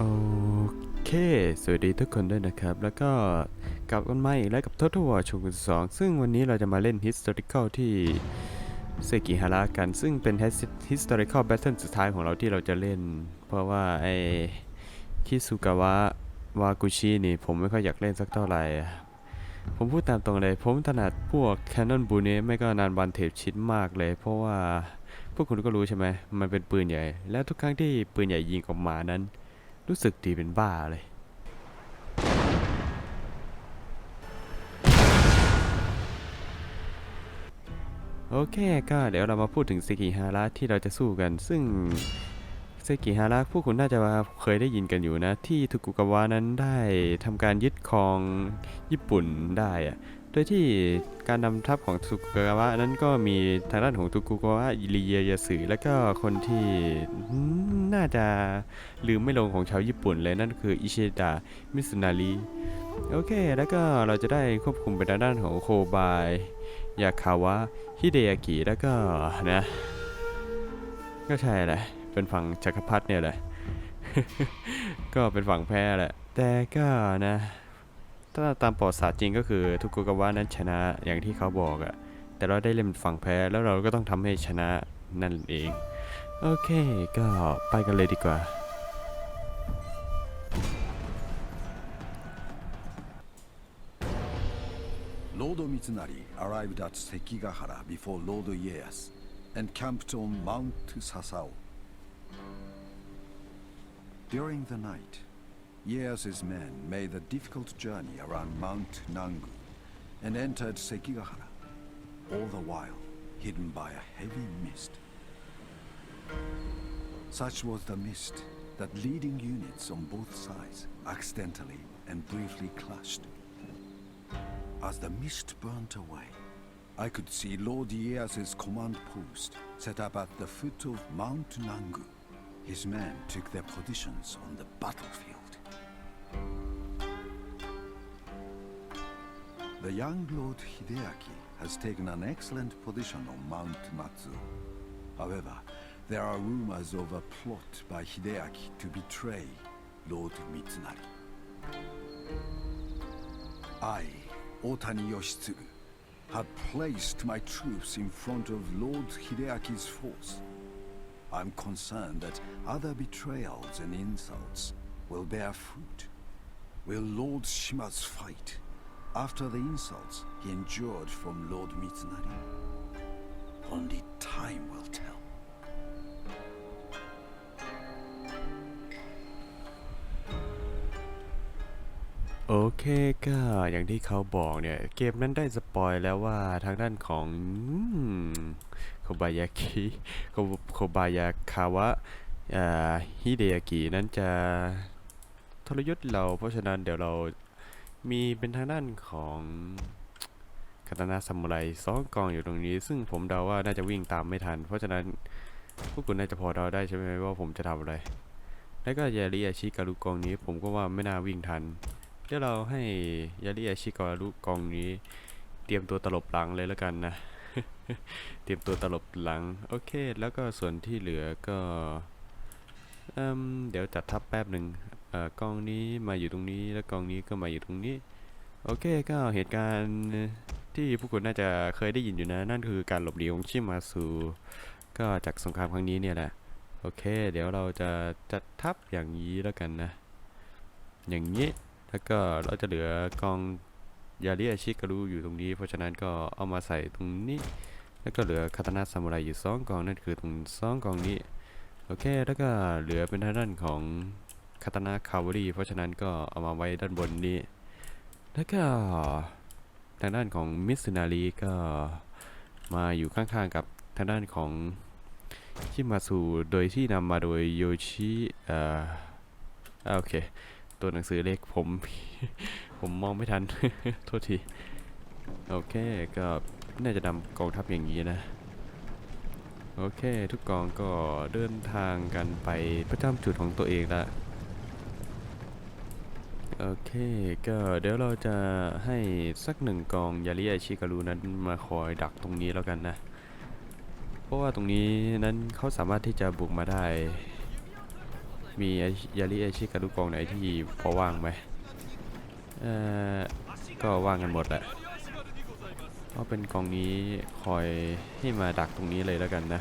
โอเค สวัสดีทุกคนด้วยนะครับ แล้วก็กลับกันมาอีกแล้วกับ Total War โชกุน2ซึ่งวันนี้เราจะมาเล่น Historical ที่เซกิฮาระกัน ซึ่งเป็น Historical Battle สุดท้ายของเราที่เราจะเล่น เพราะว่าไอ้คิสุกาวะวากุชินี่ผมไม่ค่อยอยากเล่นสักเท่าไหร่ ผมพูดตามตรงเลย ผมถนัดพวก Canon b u n e ไม่ก็นานวันเทปชิดมากเลย เพราะว่าพวกคุณก็รู้ใช่ไหมมันเป็นปืนใหญ่ และทุกครั้งที่ปืนใหญ่ยิงออกมานั้น รู้สึกดีเป็นบ้าเลย โอเคก็เดี๋ยวเรามาพูดถึงเซกิฮาระที่เราจะสู้กัน ซึ่งเซกิฮาระพวกคุณน่าจะเคยได้ยินกันอยู่นะ ที่ทุกุกาวะนั้นได้ทำการยึดครองญี่ปุ่นได้อะ โดยที่การนำทัพของทุกุกาวะนั้นก็มีทางด้านของทุกุกาวะอิริเยยาสึและก็คนที่น่าจะลืมไม่ลงของชาวญี่ปุ่นเลยนั่นคืออิชิดะมิสุนาริโอเค แล้วก็เราจะได้ควบคุมไปทางด้านของโคบายยาคาวะฮิเดยากิแล้วก็นะ ก็ใช่แหละเป็นฝั่งจักรพรรดิเนี่ยแหละก็เป็นฝั่งแพ้แหละแต่ก็นะ ถ้าตามประวัติศาสตร์จริงก็คือทุกุกาวะนั้นชนะอย่างที่เขาบอกอะแต่เราได้เล่นฝั่งแพ้แล้วเราก็ต้องทำให้ชนะนั่นเอง โอเคก็ไปกันเลยดีกว่า Lord Mitsunari arrived at Sekigahara before Lord Ieyasu and camped on Mount Sasao. During the night, Ieyasu's men made the difficult journey around Mount Nangu and entered Sekigahara, all the while hidden by a heavy mist. Such was the mist that leading units on both sides accidentally and briefly clashed. As the mist burnt away, I could see Lord Ieyasu's command post set up at the foot of Mount Nangu. His men took their positions on the battlefield. The young Lord Hideaki has taken an excellent position on Mount Matsu. However, there are rumors of a plot by Hideaki to betray Lord Mitsunari. I, Otani Yoshitsugu, had placed my troops in front of Lord Hideaki's force. I'm concerned that other betrayals and insults will bear fruit. Will Lord Shima's fight after the insults he endured from Lord Mitsunari? Only time will tell. โอเคก็อย่างที่เขาบอกเนี่ย เกมนั้นได้สปอยแล้วว่าทางด้านของโคบายากิโคบายาคาวะฮิเดยากินั้นจะทรยศเราเพราะฉะนั้นเดี๋ยวเรา มีเป็นทางด้านของคาตานาซามูไรสองกองอยู่ตรงนี้ ซึ่งผมเดาว่าน่าจะวิ่งตามไม่ทัน เพราะฉะนั้นพวกคุณน่าจะพอเดาได้ใช่ไหมว่าผมจะทำอะไร แล้วก็ยาริอาชิการุกองนี้ผมก็ว่าไม่น่าวิ่งทัน เดี๋ยวเราให้ยาริอาชิการุกองนี้ เตรียมตัวตลบหลังเลยแล้วกันนะ เตรียมตัวตลบหลัง โอเค แล้วก็ส่วนที่เหลือก็เอเดี๋ยวจัดทับแป๊บหนึ่ง กองนี้มาอยู่ตรงนี้แล้วกองนี้ก็มาอยู่ตรงนี้ โอเคก็เหตุการณ์ที่ผู้คนน่าจะเคยได้ยินอยู่นะ นั่นคือการหลบหนีของชิมาซูก็จากสงครามครั้งนี้เนี่ยแหละโอเค เดี๋ยวเราจะจัดทับอย่างนี้แล้วกันนะ อย่างนี้แล้วก็เราจะเหลือกองยาริอาชิการุอยู่ตรงนี้ เพราะฉะนั้นก็เอามาใส่ตรงนี้ แล้วก็เหลือคาตานาซามูไรอยู่สองกองนั่นคือตรงสองกองนี้ โอเค แล้วก็เหลือเป็นทางด้านของ คาตานาคาวรีเพราะฉะนั้นก็เอามาไว้ด้านบนนี้ แล้วก็ทางด้านของมิสซินารีก็มาอยู่ข้างๆกับทางด้านของชิมาซูโดยที่นำมาโดยโยชิเอ่อโอเค ตัวหนังสือเล็กผม ผมมองไม่ทัน โทษที โอเค ก็น่าจะนำกองทัพอย่างนี้นะ โอเค ทุกกองก็เดินทางกันไปประจำจุดของตัวเองละ เค ก็เดี๋ยวเราจะให้สักหนึ่งกองยาริอาชิการุนั้นมาคอยดักตรงนี้แล้วกันนะ เพราะว่าตรงนี้นั้นเขาสามารถที่จะบุกมาได้ มีอาชิยาริอาชิกับลูกองไหนที่พอว่างไหมเอ่อ ก็ว่างกันหมดแหละเพราะเป็นกองนี้คอยให้มาดักตรงนี้เลยแล้วกันนะ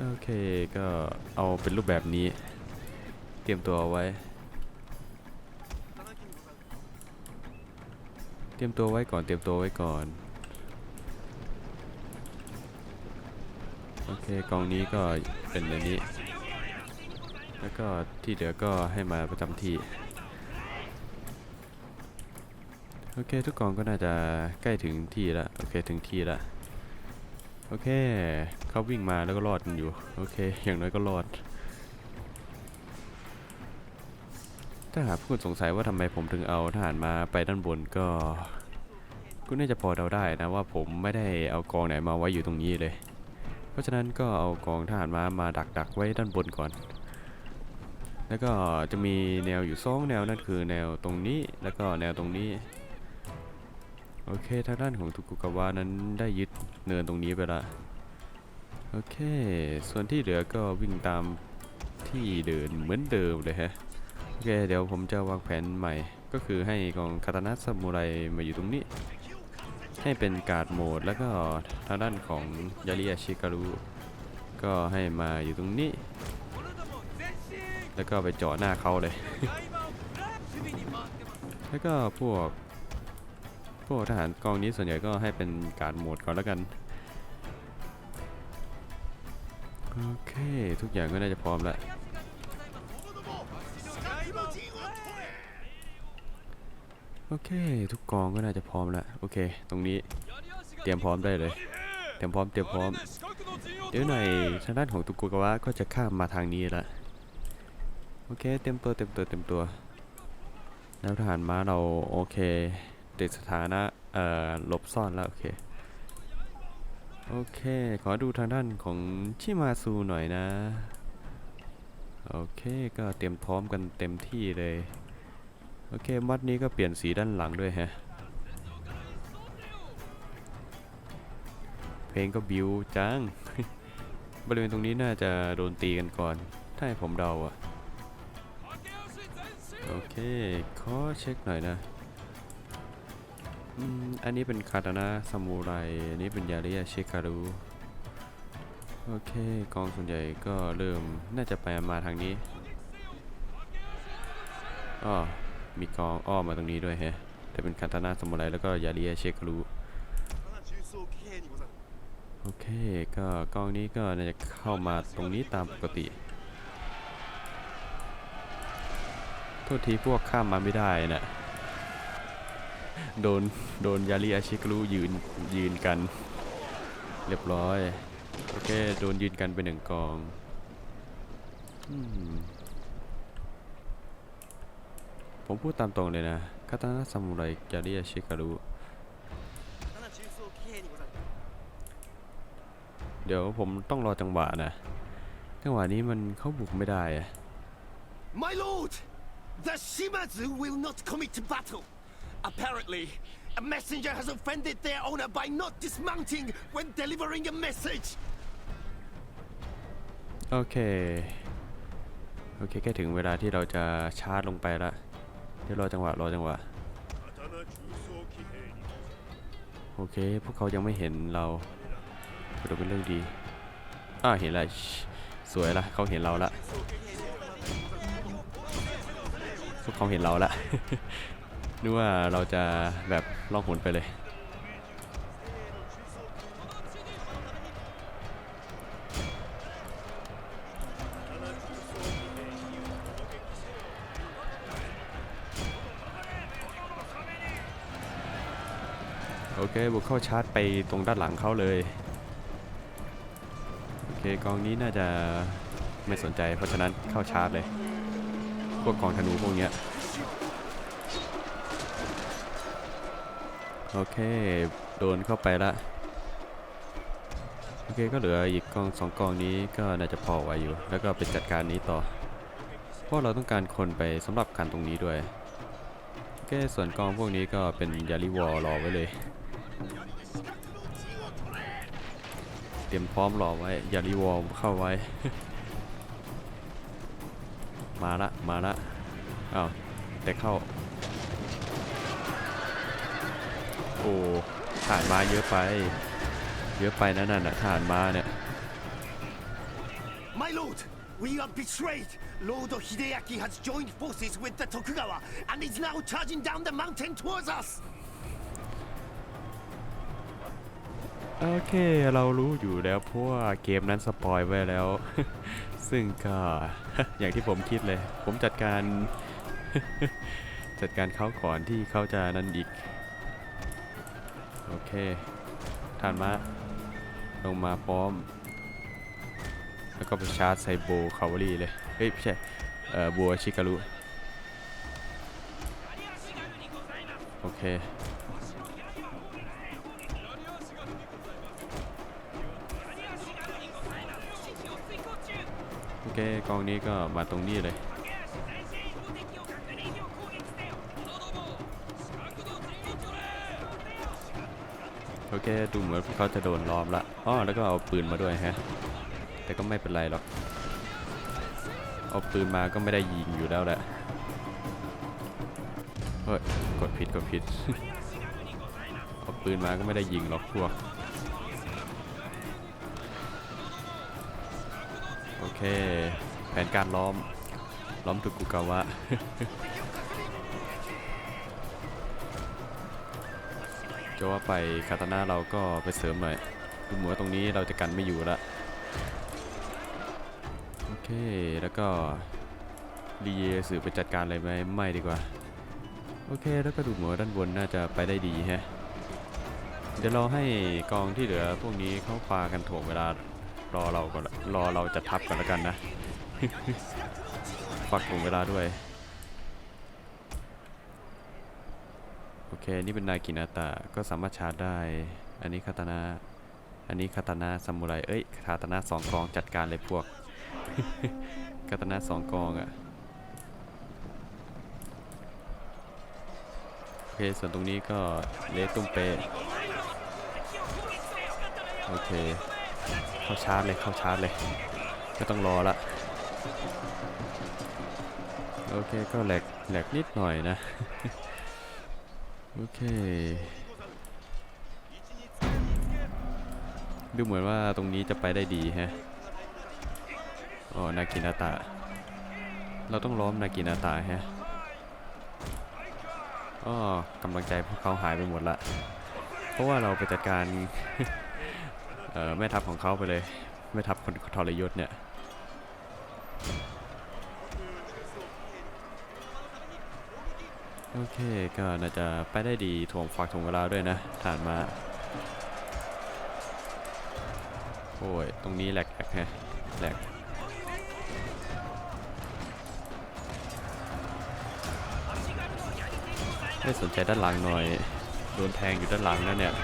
โอเคก็เอาเป็นรูปแบบนี้ เตรียมตัวเอาไว้ เตรียมตัวไว้ก่อนเตรียมตัวไว้ก่อน โอเคกองนี้ก็เป็นอันนี้ แล้วก็ที่เหลือก็ให้มาประจำที่ โอเคทุกกองก็น่าจะใกล้ถึงที่ละโอเคถึงที่ละโอเคเขาวิ่งมาแล้วก็รอดอยู่ โอเค อย่างน้อยก็รอด ถ้าหากคุณสงสัยว่าทำไมผมถึงเอาทหารมาไปด้านบนก็ คุณน่าจะพอเดาได้นะว่าผมไม่ได้เอากองไหนมาไว้อยู่ตรงนี้เลย เพราะฉะนั้นก็เอากองทหารม้ามาดักดักไว้ด้านบนก่อน แล้วก็จะมีแนวอยู่สองแนวนั่นคือแนวตรงนี้แล้วก็แนวตรงนี้ โอเคทางด้านของทุกุกาวะนั้นได้ยึดเนินตรงนี้ไปละโอเค ส่วนที่เหลือก็วิ่งตามที่เดินเหมือนเดิมเลยฮะ อเค เดี๋ยวผมจะวางแผนใหม่ ก็คือให้กองคาตานะซามูไรมาอยู่ตรงนี้ ให้เป็นการ์ดโหมด แล้วก็ทางด้านของยาริอาชิการุก็ให้มาอยู่ตรงนี้ แล้วก็ไปเจาะหน้าเขาเลย แล้วก็พวก พวกทหารกองนี้ส่วนใหญ่ก็ให้เป็นการ์ดโหมดก่อนแล้วกัน โอเค ทุกอย่างก็น่าจะพร้อมแล้ว โอเค ทุกกองก็น่าจะพร้อมแล้วโอเค ตรงนี้เตรียมพร้อมได้เลยเตรียมพร้อมเตรียมพร้อม เดี๋ยวหน่อยทางด้านของตุกุกาวะก็จะข้ามมาทางนี้ละโอเค เตรียมตัวเตรียมตัวเตรียมตัวแล้วทหารม้าเราโอเคติดสถานะเอ่อหลบซ่อนแล้วโอเคโอเค ขอดูทางด้านของชิมาซูหน่อยนะ โอเค ก็เตรียมพร้อมกันเต็มที่เลย โอเค มัดนี้ก็เปลี่ยนสีด้านหลังด้วยฮะ เพลงก็บิวจัง บริเวณตรงนี้น่าจะโดนตีกันก่อน ถ้าให้ผมเดาอะโอเค ขอเช็คหน่อยนะอืมอันนี้เป็นคาตานะซามูไร อันนี้เป็นยาริยาชิคารุโอเค กองส่วนใหญ่ก็เริ่มน่าจะไปมาทางนี้อ้อ มีกองอ้อมมาตรงนี้ด้วยแฮะแต่เป็นคาตานะสมุไรแล้วก็ยาริยาเชคารุโอเค ก็กองนี้ก็น่าจะเข้ามาตรงนี้ตามปกติโทษทีพวกข้ามมาไม่ได้นะโดน โดนยาริอาชิกรุยืน ยืนกัน เรียบร้อย โอเค โดนยืนกันไปหนึ่งกอง อืม ผมพูดตามตรงเลยนะคาตานะซามูไรยาริอาชิการุเดี๋ยวผมต้องรอจังหวะนะ จังหวะนี้มันเข้าบุกไม่ได้อะ My lord, the Shimazu will not commit to battle. Apparently, a messenger has offended their owner by not dismounting when delivering a message. โอเค โอเคใกล้ถึงเวลาที่เราจะชาร์จลงไปละเดี๋ยวรอจังหวะรอจังหวะโอเค พวกเขายังไม่เห็นเราถือเป็นเรื่องดีอ่าเห็นละชิสวยละเขาเห็นเราละพวกเขาเห็นเราละนึกว่าเราจะแบบล่องหนไปเลย เคบุกเข้าชาร์จไปตรงด้านหลังเขาเลย โอเคกองนี้น่าจะไม่สนใจเพราะฉะนั้นเข้าชาร์จเลย พวกกองธนูพวกเนี้ย โอเค โดนเข้าไปละโอเคก็เหลืออีกกองสองกองนี้ก็น่าจะพอไหวอยู่ แล้วก็ไปจัดการนี้ต่อ เพราะเราต้องการคนไปสำหรับการตรงนี้ด้วยโอเคส่วนกองพวกนี้ก็เป็นยาริวอลรอไว้เลย เตรียมพร้อมรอไว้ อย่ารีวอร์มเข้าไว้ มาละ มาละอ้าวแต่เข้า โอ้ฐานมาเยอะไป เยอะไปนะนั่นน่ะฐานมาเนี่ย My lord, we are betrayed. Lord Hideaki has joined forces with the Tokugawa and is now charging down the mountain towards us. โอเคเรารู้อยู่แล้วเพราะว่าเกมนั้นสปอยไว้แล้ว ซึ่งก็อย่างที่ผมคิดเลย ผมจัดการ จัดการเขาก่อนที่เขาจะนั่นอีก โอเคทานมาลงมาพร้อม แล้วก็ไปชาร์จไซโบคาวรีเลย เฮ้ยไม่ใช่เอ่อบัวชิการุโอเค เคกองนี้ก็มาตรงนี้เลยโอเคดูเหมือนพวกเขาจะโดนล้อมละอ๋อแล้วก็เอาปืนมาด้วยฮะ แต่ก็ไม่เป็นไรหรอก เอาปืนมาก็ไม่ได้ยิงอยู่แล้วแหละ เฮ้ย กดผิดกดผิด เอาปืนมาก็ไม่ได้ยิงหรอกพวก เค แผนการล้อม ล้อมทุกุกาวะ จะว่าไปคาตาน่าเราก็ไปเสริมหน่อยดูเหมือนว่าตรงนี้เราจะกันไม่อยู่ละ โอเค แล้วก็รีเยสื่อไปจัดการอะไรไหมไม่ดีกว่า โอเค แล้วก็ดูเหมือนว่าด้านบนน่าจะไปได้ดีฮะ เดี๋ยวรอให้กองที่เหลือพวกนี้เข้าปากันถ่วงเวลารอเราก่อนละ รอเราจะทับกันแล้วกันนะฝากถ่วงเวลาด้วย โอเค นี่เป็นนายกินาตะก็สามารถชาร์จได้ อันนี้คาตานาอันนี้คาตานาซามูไร เอ้ยคาตานาสองกองจัดการเลยพวกคาตานาสองกองอะ่ะโอเค ส่วนตรงนี้ก็เลตุ้มเปโอเค เข้าชาร์จเลยเข้าชาร์จเลยไม่ต้องรอละโอเคก็แหลกแหลกนิดหน่อยนะ โอเค ดูเหมือนว่าตรงนี้จะไปได้ดีแฮะอ๋อนากินาตะ เราต้องล้อมนากินาตะแฮะอ๋อกำลังใจพวกเขาหายไปหมดละ เพราะว่าเราไปจัดการ แม่ทัพของเขาไปเลย แม่ทัพคนทรยศเนี่ยโอเคก็น่าจะไปได้ดีถ่วงฝากถ่วงเวลาด้วยนะฐานมาโอ้ย ตรงนี้แหลกแหลกฮะแหลกไม่สนใจด้านหลังหน่อย โดนแทงอยู่ด้านหลังนั่นเนี่ย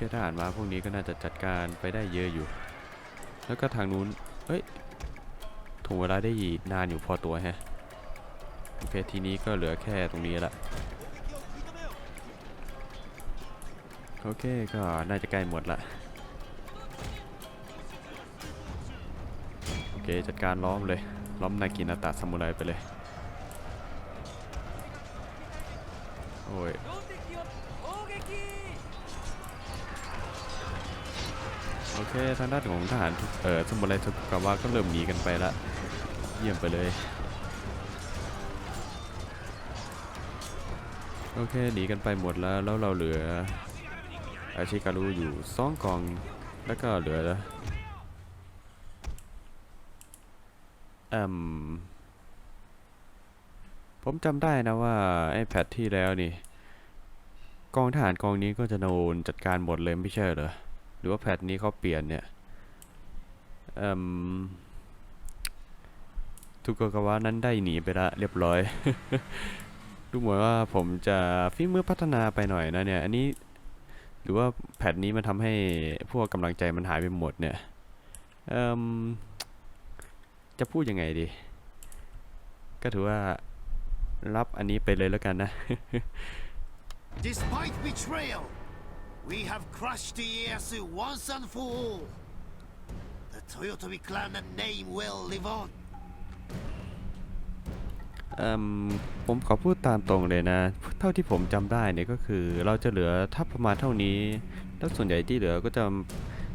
โอเคทหารมาพวกนี้ก็น่าจะจัดการไปได้เยอะอยู่ แล้วก็ทางนู้น เอ้ยถ่วงเวลาได้ยีนานอยู่พอตัวแฮะ โอเคทีนี้ก็เหลือแค่ตรงนี้ละโอเคก็น่าจะใกล้หมดละ โอเคจัดการล้อมเลย ล้อมนากินาตะซามูไรไปเลย โอ้ย โอเค ทางด้านของทหารเอ่อซามูไรทุกกาวะก็เริ่มหนีกันไปละเยี่ยมไปเลย โอเค หนีกันไปหมดแล้ว แล้วเราเหลือ อาชิการุอยู่สองกอง แล้วก็เหลืออืมผมจำได้นะว่าไอ้แพทที่แล้วนี่ กองทหารกองนี้ก็จะโดนจัดการหมดเลยไม่ใช่เหรอ หรือว่าแพทนี้เขาเปลี่ยนเนี่ยทุกกาวะนั้นได้หนีไปละเรียบร้อย ดูเหมือนว่าผมจะฝีมือพัฒนาไปหน่อยนะเนี่ย อันนี้หรือว่าแพทนี้มันทำให้พวกกำลังใจมันหายไปหมดเนี่ยจะพูดยังไงดี ก็ถือว่ารับอันนี้ไปเลยแล้วกันนะ Despite betrayal, we have crushed Ieyasu once and for all. The Toyotomi clan and name will live on. เอ่มผมขอพูดตามตรงเลยนะ เท่าที่ผมจำได้เนี่ยก็คือ เราจะเหลือทัพประมาณเท่านี้ แล้วส่วนใหญ่ที่เหลือก็จะ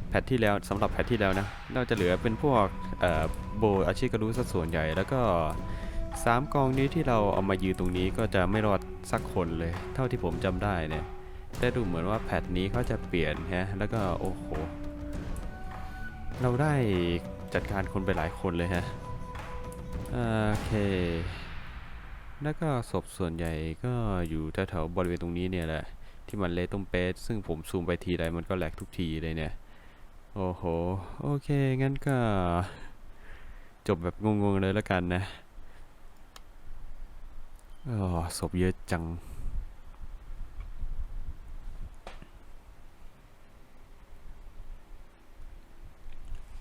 แพทที่แล้วสำหรับแพทที่แล้วนะเราจะเหลือเป็นพวกเอ่อโบอาชิการุซะส่วนใหญ่แล้วก็สามกองนี้ที่เราเอามายืนตรงนี้ก็จะไม่รอดสักคนเลย เท่าที่ผมจำได้เนี่ย แต่ดูเหมือนว่าแพทนี้เขาจะเปลี่ยนฮะ แล้วก็โอ้โห เราได้จัดการคนไปหลายคนเลยฮะ โอเค แล้วก็ศพส่วนใหญ่ก็อยู่แถวๆบริเวณตรงนี้เนี่ยแหละ ที่มันเละตุ้มเป๊ะซึ่งผมซูมไปทีไรมันก็แหลกทุกทีเลยเนี่ย โอ้โห โอเค งั้นก็ จบแบบงงๆเลยแล้วกันนะอ๋อศพเยอะจัง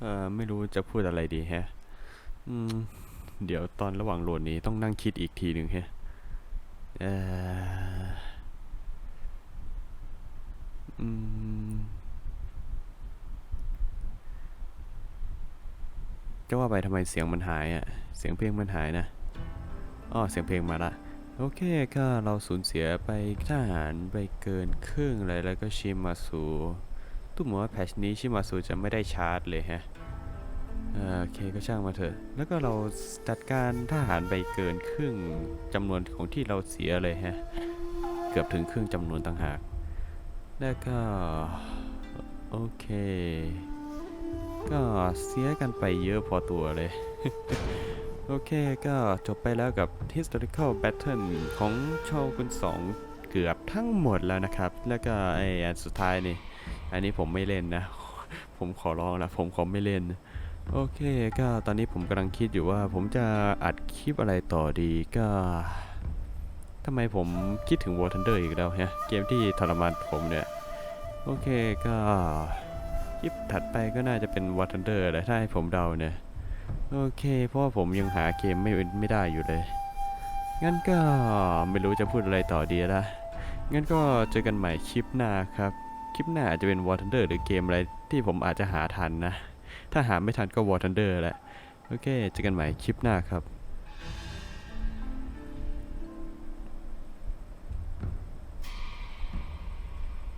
อ่อไม่รู้จะพูดอะไรดีแฮะ อืม เดี๋ยวตอนระหว่างโหลดนี้ต้องนั่งคิดอีกทีหนึ่งแฮะเอ่ออืมจะว่าไปทำไมเสียงมันหายอะ เสียงเพลงมันหายนะอ๋อเสียงเพลงมาละ โอเคก็เราสูญเสียไปทหารไปเกินครึ่งเลยแล้วก็ชิมาสูตุ้มว่าแพชนี้ชิมาสูจะไม่ได้ชาร์จเลยฮะ โอเคก็ช่างมาเถอะ แล้วก็เราจัดการทหารไปเกินครึ่งจำนวนของที่เราเสียเลยฮะ เกือบถึงครึ่งจำนวนต่างหาก แล้วก็ โอเค ก็เสียกันไปเยอะพอตัวเลย โอเคก็จบไปแล้วกับ historical battle ของโชกุน2เกือบทั้งหมดแล้วนะครับ แล้วก็ไอ้อันสุดท้ายนี่ อันนี้ผมไม่เล่นนะ ผมขอร้องนะผมขอไม่เล่น โอเคก็ตอนนี้ผมกำลังคิดอยู่ว่าผมจะอัดคลิปอะไรต่อดีก็ทำไมผมคิดถึง War Thunder อีกแล้วฮะเกมที่ทรมานผมเนี่ย โอเคก็คลิปถัดไปก็น่าจะเป็น War Thunder แหละถ้าให้ผมเดาเนี่ย โอเคเพราะว่าผมยังหาเกมไม่ไม่ได้อยู่เลย งั้นก็ไม่รู้จะพูดอะไรต่อดีละงั้นก็เจอกันใหม่คลิปหน้าครับ คลิปหน้าอาจจะเป็น War Thunder หรือเกมอะไรที่ผมอาจจะหาทันนะ ถ้าหาไม่ทันก็วอร์ทันเดอร์แหละ โอเค เจอกันใหม่คลิปหน้าครับ